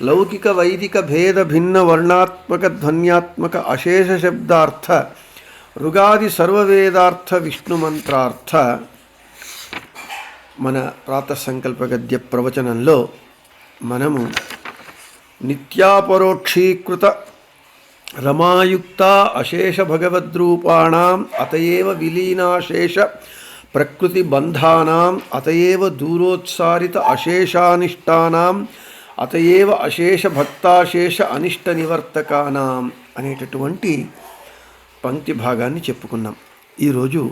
లౌకిక వైదిక భేద భిన్న వర్ణాత్మక ధ్వన్యాత్మక అశేష శబ్దార్థ రుగాది సర్వవేదార్థ విష్ణుమంత్రార్థ మన ప్రాత సంకల్ప గద్య ప్రవచనంలో మనము నిత్యాపరోక్షీకృత రమాయుక్త అశేష భగవద్రూపాణం అతయేవ విలీనాశేష ప్రకృతి బంధానాం అతయేవ దూరోత్సారిత అశేషానిష్టానాం అతయేవ అశేష భక్తాశేష అనిష్ట నివర్తకానాం అనేటటువంటి పంక్తి భాగాన్ని చెప్పుకున్నాం. ఈరోజు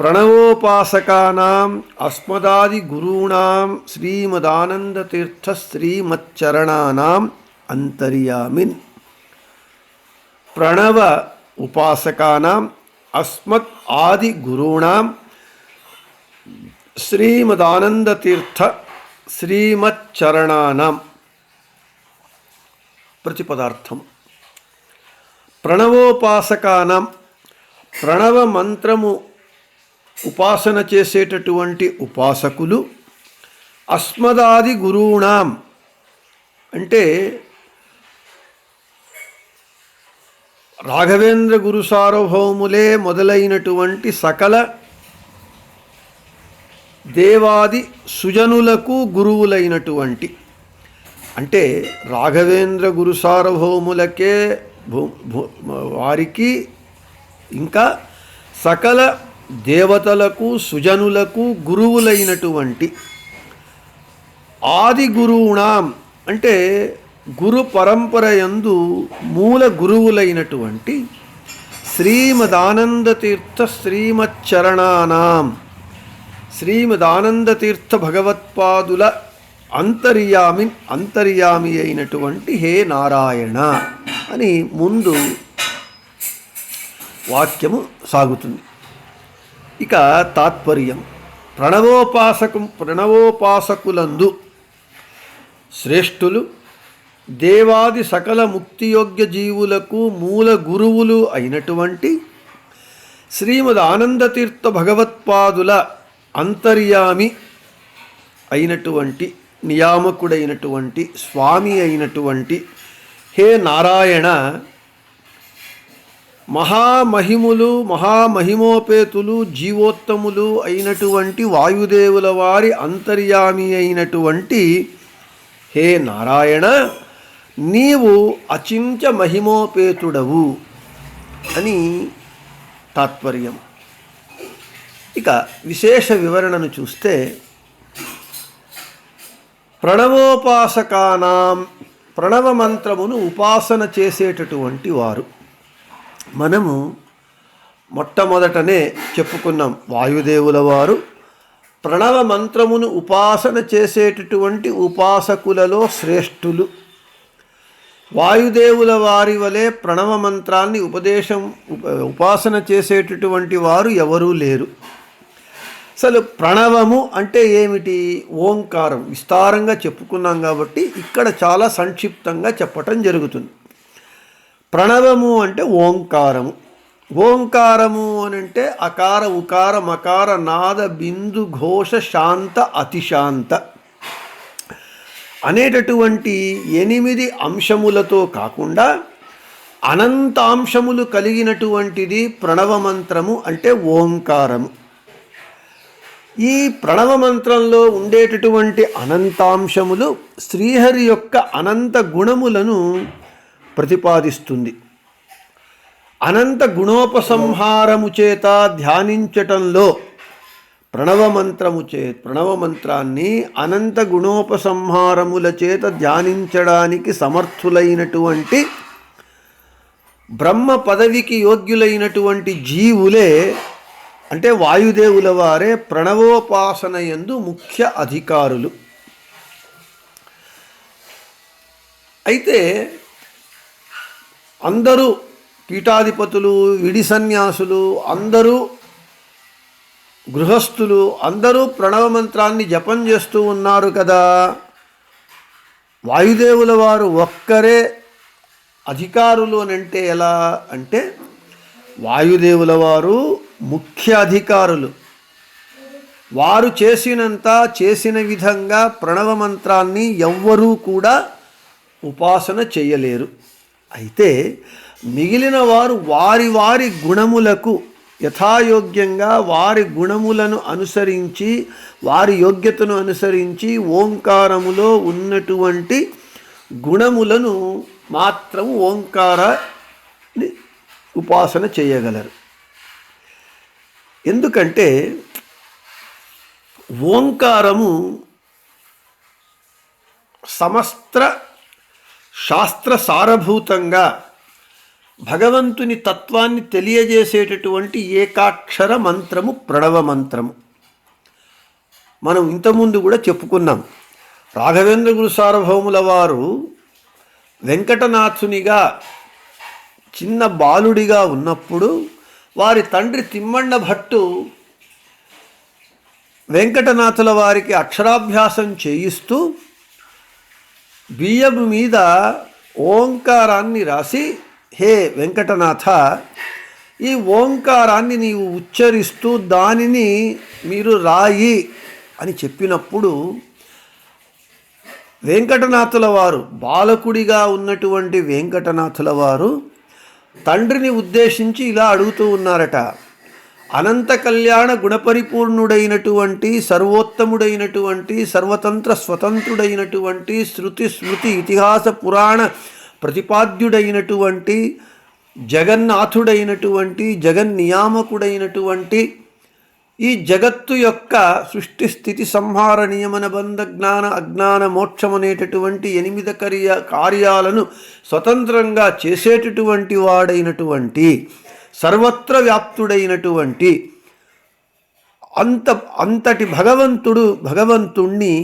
ప్రణవోపాసకానాం అస్మదాది గురూణాం శ్రీమదానందతీర్థ శ్రీమచ్చరణానాం అంతర్యామిన్. ప్రణవ ఉపాసకానాం అస్మత్ ఆది గురూణాం శ్రీమదానందతీర్థ శ్రీమచ్చరణానాం. ప్రతిపదార్థం. ప్రణవోపాసకానం. ప్రణవ మంత్రము ఉపాసన చేసేటటువంటి ఉపాసకులు అస్మదాది గురూణాం. అంటే రాఘవేంద్ర గురు సార్వభౌములే మొదలైనటువంటి సకల దేవాది సుజనులకు గురువులైనటువంటి అంటే రాఘవేంద్ర గురు సార్వభౌములకే వారికి ఇంకా సకల దేవతలకు సుజనులకు గురువులైనటువంటి ఆది గురువుణాం అంటే గురు పరంపర మూల గురువులైనటువంటి శ్రీమదానందతీర్థ శ్రీమచ్చరణానాం. శ్రీమదానందతీర్థ భగవత్పాదుల అంతర్యామి అంతర్యామి అయినటువంటి హే నారాయణ అని ముందు వాక్యము సాగుతుంది. ఇక తాత్పర్యం. ప్రణవోపాసకు ప్రణవోపాసకులందు శ్రేష్ఠులు దేవాది సకల ముక్తియోగ్య జీవులకు మూల గురువులు అయినటువంటి శ్రీమద్ ఆనందతీర్థ భగవత్పాదుల అంతర్యామి అయినటువంటి నియామకుడైనటువంటి స్వామి అయినటువంటి హే నారాయణ మహామహిములు మహామహిమోపేతులు జీవోత్తములు అయినటువంటి వాయుదేవుల వారి అంతర్యామి అయినటువంటి హే నారాయణ నీవు అచించ మహిమోపేతుడవు అని తాత్పర్యం. ఇక విశేష వివరణను చూస్తే ప్రణవోపాసకానాం ప్రణవ మంత్రమును ఉపాసన చేసేటటువంటి వారు. మనము మొట్టమొదటనే చెప్పుకున్నాం వాయుదేవుల వారు. ప్రణవ మంత్రమును ఉపాసన చేసేటటువంటి ఉపాసకులలో శ్రేష్ఠులు. వాయుదేవుల వారి వలె ప్రణవ మంత్రాన్ని ఉపదేశం ఉప- ఉపాసన చేసేటటువంటి వారు ఎవరూ లేరు. అసలు ప్రణవము అంటే ఏమిటి? ఓంకారం. విస్తారంగా చెప్పుకున్నాం కాబట్టి ఇక్కడ చాలా సంక్షిప్తంగా చెప్పటం జరుగుతుంది. ప్రణవము అంటే ఓంకారము. ఓంకారము అని అంటే అకార ఉకార మకార నాద బిందు ఘోష శాంత అతిశాంత. అనేటటువంటి ఎనిమిది అంశములతో కాకుండా అనంతాంశములు కలిగినటువంటిది ప్రణవ మంత్రము అంటే ఓంకారము. ఈ ప్రణవ మంత్రంలో ఉండేటటువంటి అనంతాంశములు శ్రీహరి యొక్క అనంత గుణములను ప్రతిపాదిస్తుంది. అనంత గుణోపసంహారము చేత ధ్యానించటంలో ప్రణవ మంత్రము చే ప్రణవ మంత్రాన్ని అనంత గుణోపసంహారముల చేత ధ్యానించడానికి సమర్థులైనటువంటి బ్రహ్మ పదవికి యోగ్యులైనటువంటి జీవులే అంటే వాయుదేవుల వారే ప్రణవోపాసన యందు ముఖ్య అధికారులు. అయితే అందరూ పీఠాధిపతులు విడి సన్యాసులు అందరూ గృహస్థులు అందరూ ప్రణవ మంత్రాన్ని జపం చేస్తూ ఉన్నారు కదా. వాయుదేవుల వారు ఒక్కరే అధికారులు అని అంటే ఎలా? అంటే వాయుదేవుల వారు ముఖ్య అధికారులు వారు చేసినంత చేసిన విధంగా ప్రణవ మంత్రాన్ని ఎవ్వరూ కూడా ఉపాసన చేయలేరు. అయితే మిగిలిన వారు వారి వారి గుణములకు యథాయోగ్యంగా వారి గుణములను అనుసరించి వారి యోగ్యతను అనుసరించి ఓంకారములో ఉన్నటువంటి గుణములను మాత్రం ఓంకార ఉపాసన చేయగలరు. ఎందుకంటే ఓంకారము సమస్త శాస్త్ర సారభూతంగా భగవంతుని తత్వాన్ని తెలియజేసేటటువంటి ఏకాక్షర మంత్రము ప్రణవ మంత్రము. మనం ఇంతకుముందు కూడా చెప్పుకున్నాం. రాఘవేంద్ర గురు సార్వభౌముల వారు వెంకటనాథునిగా చిన్న బాలుడిగా ఉన్నప్పుడు వారి తండ్రి తిమ్మన్న భట్టు వెంకటనాథుల వారికి అక్షరాభ్యాసం చేయిస్తూ బియ్యం మీద ఓంకారాన్ని రాసి హే వెంకటనాథ ఈ ఓంకారాన్ని నీవు ఉచ్చరిస్తూ దానిని మీరు రాయి అని చెప్పినప్పుడు వెంకటనాథుల వారు బాలకుడిగా ఉన్నటువంటి వెంకటనాథుల వారు తండ్రిని ఉద్దేశించి ఇలా అడుగుతూ ఉన్నారట. అనంత కళ్యాణ గుణపరిపూర్ణుడైనటువంటి సర్వోత్తముడైనటువంటి సర్వతంత్ర స్వతంత్రుడైనటువంటి శృతి స్మృతి ఇతిహాస పురాణ ప్రతిపాద్యుడైనటువంటి జగన్నాథుడైనటువంటి జగన్నియామకుడైనటువంటి ఈ జగత్తు యొక్క సృష్టి స్థితి సంహార నియమన బంధ జ్ఞాన అజ్ఞాన మోక్షమనేటటువంటి ఎనిమిది కార్య కార్యాలను స్వతంత్రంగా చేసేటటువంటి వాడైనటువంటి సర్వత్ర వ్యాప్తుడైనటువంటి అంత అంతటి భగవంతుడు భగవంతుణ్ణి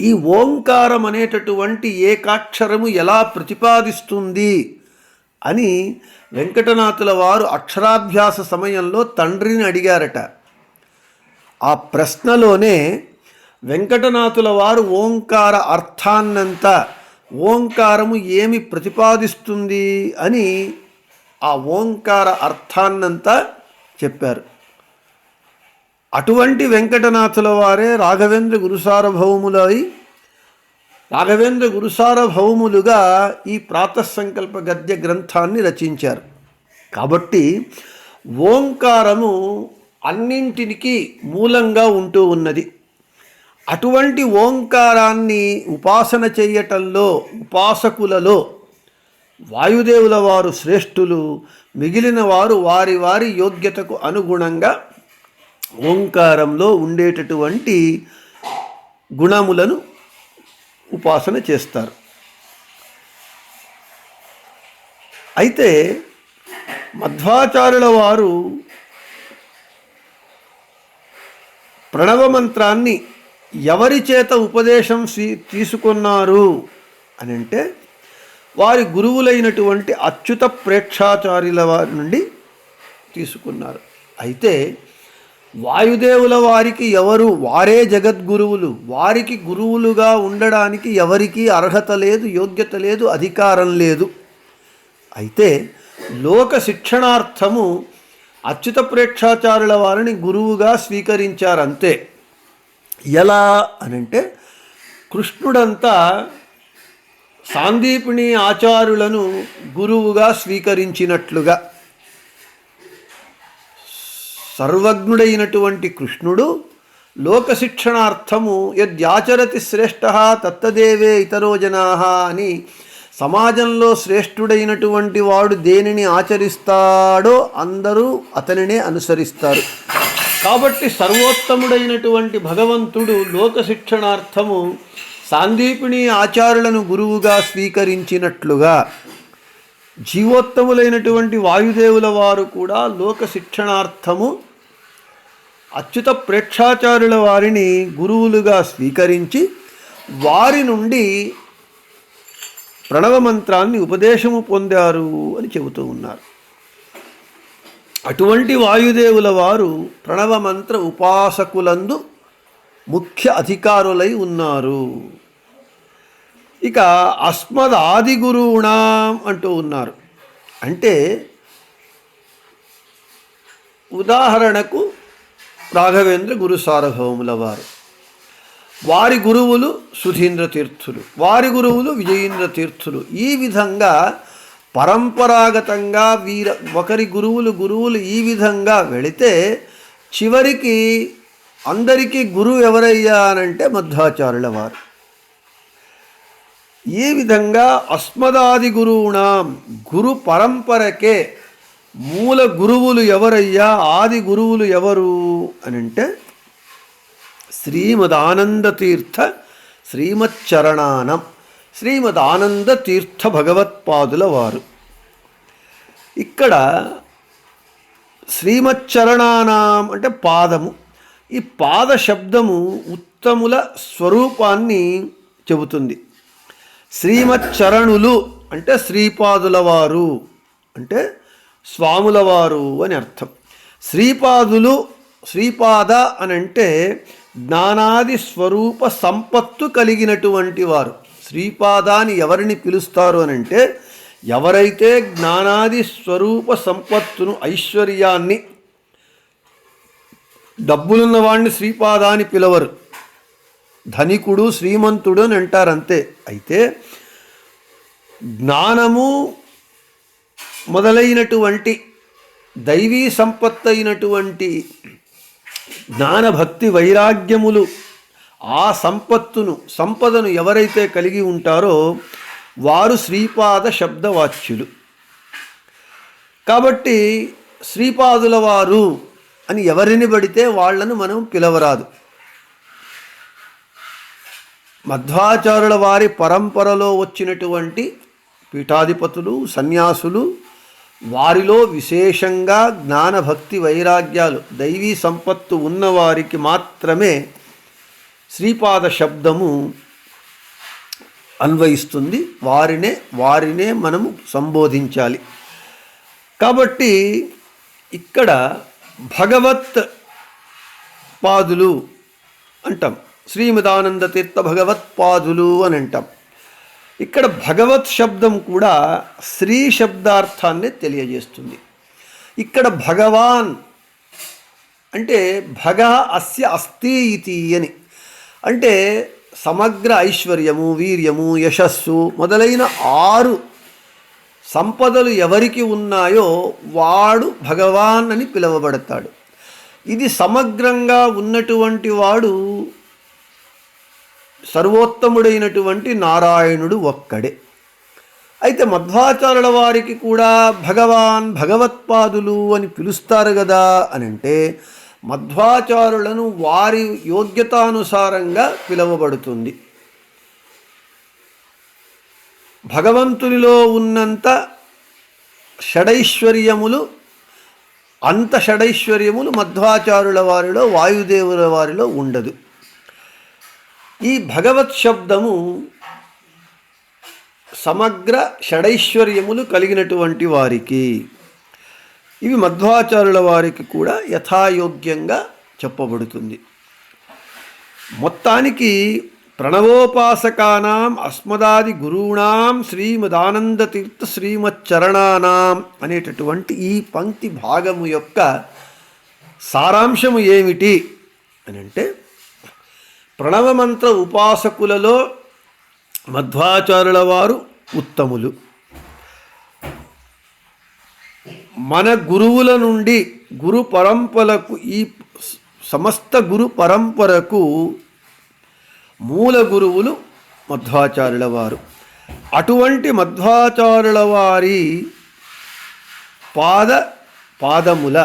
ఈ ఓంకారం అనేటటువంటి ఏకాక్షరము ఎలా ప్రతిపాదిస్తుంది? అని వెంకటనాథుల వారు అక్షరాభ్యాస సమయంలో తండ్రిని అడిగారట. ఆ ప్రశ్నలోనే వెంకటనాథుల వారు ఓంకార అర్థాన్నంతా ఓంకారము ఏమి ప్రతిపాదిస్తుంది అని ఆ ఓంకార అర్థాన్నంతా చెప్పారు. అటువంటి వెంకటనాథుల వారే రాఘవేంద్ర గురుసారభౌములై రాఘవేంద్ర గురుసారభౌములుగా ఈ ప్రాతసంకల్ప గద్య గ్రంథాన్ని రచించారు. కాబట్టి ఓంకారము అన్నింటికి మూలంగా ఉంటూ ఉన్నది. అటువంటి ఓంకారాన్ని ఉపాసన చేయటంలో ఉపాసకులలో వాయుదేవుల వారు శ్రేష్ఠులు మిగిలిన వారు వారి వారి యోగ్యతకు అనుగుణంగా ఓంకారంలో ఉండేటటువంటి గుణములను ఉపాసన చేస్తారు. అయితే మధ్వాచార్యుల వారు ప్రణవ మంత్రాన్ని ఎవరి చేత ఉపదేశం తీసుకున్నారు అని అంటే వారి గురువులైనటువంటి అచ్యుత ప్రేక్షాచార్యుల వారి నుండి తీసుకున్నారు. అయితే వాయుదేవుల వారికి ఎవరు? వారే జగద్గురువులు. వారికి గురువులుగా ఉండడానికి ఎవరికీ అర్హత లేదు యోగ్యత లేదు అధికారం లేదు. అయితే లోక శిక్షణార్థము అచ్యుత ప్రేక్షాచారుల వారిని గురువుగా స్వీకరించారంతే. ఎలా అనంటే కృష్ణుడంతా సాందీపిణి ఆచారులను గురువుగా స్వీకరించినట్లుగా. సర్వజ్ఞుడైనటువంటి కృష్ణుడు లోక శిక్షణార్థము యద్యాచరతి శ్రేష్ఠ తత్తదేవే ఇతరో జనా అని సమాజంలో శ్రేష్ఠుడైనటువంటి వాడు దేనిని ఆచరిస్తాడో అందరూ అతనినే అనుసరిస్తారు. కాబట్టి సర్వోత్తముడైనటువంటి భగవంతుడు లోక శిక్షణార్థము సాందీపిణి ఆచారులను గురువుగా స్వీకరించినట్లుగా జీవోత్తములైనటువంటి వాయుదేవుల వారు కూడా లోక శిక్షణార్థము అచ్యుత ప్రేక్షాచారుల వారిని గురువులుగా స్వీకరించి వారి నుండి ప్రణవ మంత్రాన్ని ఉపదేశము పొందారు అని చెబుతూ ఉన్నారు. అటువంటి వాయుదేవుల వారు ప్రణవ మంత్ర ఉపాసకులందు ముఖ్య అధికారులై ఉన్నారు. ఇక అస్మద్ ఆది గురువుణాం అంటూ ఉన్నారు. అంటే ఉదాహరణకు రాఘవేంద్ర గురు సార్వభౌముల వారు వారి గురువులు సుధీంద్ర తీర్థులు వారి గురువులు విజయేంద్ర తీర్థులు. ఈ విధంగా పరంపరాగతంగా వీర ఒకరి గురువులు గురువులు ఈ విధంగా వెళితే చివరికి అందరికీ గురువు ఎవరయ్యా అనంటే మధ్వాచార్యుల వారు. ఈ విధంగా అస్మదాది గురువుణాం గురు పరంపరకే మూల గురువులు ఎవరయ్యా ఆది గురువులు ఎవరు అనంటే శ్రీమదానంద తీర్థ శ్రీమచ్చరణానం శ్రీమదానంద తీర్థ భగవత్పాదుల వారు. ఇక్కడ శ్రీమచ్చరణానాం అంటే పాదము. ఈ పాద శబ్దము ఉత్తముల స్వరూపాన్ని చెబుతుంది. శ్రీమచ్చరణులు అంటే శ్రీపాదుల వారు అంటే స్వాముల వారు అని అర్థం. శ్రీపాదులు శ్రీపాద అని అంటే జ్ఞానాది స్వరూప సంపత్తు కలిగినటువంటి వారు. శ్రీపాదాన్ని ఎవరిని పిలుస్తారు అని అంటే ఎవరైతే జ్ఞానాది స్వరూప సంపత్తును ఐశ్వర్యాన్ని డబ్బులున్న వాడిని శ్రీపాదాన్ని పిలవరు. ధనికుడు శ్రీమంతుడు అని అంటారంతే. అయితే జ్ఞానము మొదలైనటువంటి దైవీ సంపత్తు అయినటువంటి జ్ఞానభక్తి వైరాగ్యములు ఆ సంపత్తును సంపదను ఎవరైతే కలిగి ఉంటారో వారు శ్రీపాద శబ్దవాచ్యులు. కాబట్టి శ్రీపాదుల వారు అని ఎవరిని పడితే వాళ్ళను మనం పిలవరాదు. మధ్వాచారుల వారి పరంపరలో వచ్చినటువంటి పీఠాధిపతులు సన్యాసులు వారిలో విశేషంగా జ్ఞానభక్తి వైరాగ్యాలు దైవీ సంపత్తు ఉన్నవారికి మాత్రమే శ్రీపాద శబ్దము అన్వయిస్తుంది. వారినే వారినే మనము సంబోధించాలి. కాబట్టి ఇక్కడ భగవత్ పాదులు అంటాం. శ్రీమదానంద తీర్థ భగవత్పాదులు అని అంటాం ఇక్కడ భగవత్ శబ్దం కూడా శ్రీ శబ్దార్థాన్ని తెలియజేస్తుంది. ఇక్కడ భగవాన్ అంటే భగ అస్య అస్తి ఇతి అని. అంటే సమగ్ర ఐశ్వర్యము వీర్యము యశస్సు మొదలైన ఆరు సంపదలు ఎవరికి ఉన్నాయో వాడు భగవాన్ అని పిలువబడతాడు. ఇది సమగ్రంగా ఉన్నటువంటి వాడు సర్వోత్తముడైనటువంటి నారాయణుడు ఒక్కడే. అయితే మధ్వాచారుల వారికి కూడా భగవాన్ భగవత్పాదులు అని పిలుస్తారు కదా అని అంటే మధ్వాచారులను వారి యోగ్యతానుసారంగా పిలువబడుతుంది. భగవంతునిలో ఉన్నంత షడైశ్వర్యములు అంత షడైశ్వర్యములు మధ్వాచారుల వారిలో వాయుదేవుల వారిలో ఉండదు. ఈ భగవత్ శబ్దము సమగ్ర షడైశ్వర్యములు కలిగినటువంటి వారికి ఇవి మధ్వాచారుల వారికి కూడా యథాయోగ్యంగా చెప్పబడుతుంది. మొత్తానికి ప్రణవోపాసకానాం అస్మదాది గురూణాం శ్రీమదానందతీర్థ శ్రీమచ్చరణానాం అనేటటువంటి ఈ పంక్తి భాగము యొక్క సారాంశము ఏమిటి అని అంటే ప్రణవమంత్ర ఉపాసకులలో మధ్వాచారుల వారు ఉత్తములు. మన గురువుల నుండి గురు పరంపరకు ఈ సమస్త గురు పరంపరకు మూల గురువులు మధ్వాచారుల వారు అటువంటి మధ్వాచారుల వారి పాద పాదముల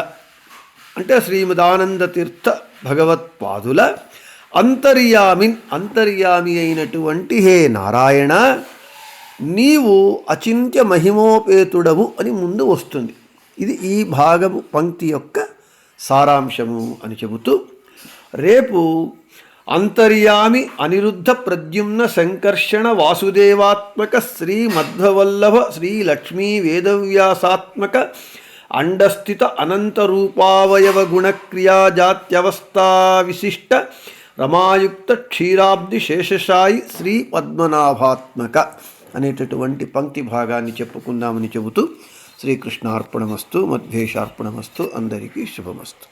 అంటే శ్రీమదానంద తీర్థ భగవత్పాదుల అంతర్యామిన్ అంతర్యామి అయినటువంటి హే నారాయణ నీవు అచింత్య మహిమోపేతుడవు అని ముందు వస్తుంది. ఇది ఈ భాగము పంక్తి యొక్క సారాంశము అని చెబుతూ రేపు అంతర్యామి అనిరుద్ధ ప్రద్యుమ్న సంకర్షణ వాసుదేవాత్మక శ్రీ మధ్వవల్లభ శ్రీ లక్ష్మీ వేదవ్యాసాత్మక అండస్థిత అనంతరూపావయవ గుణక్రియా జాత్యవస్థా విశిష్ట రమాయుక్త క్షీరాబ్ది శేషశాయి శ్రీ పద్మనాభాత్మక అనేటటువంటి పంక్తి భాగాన్ని చెప్పుకుందామని చెబుతూ శ్రీకృష్ణార్పణమస్తు మధ్వేషార్పణమస్తు అందరికీ శుభమస్తు.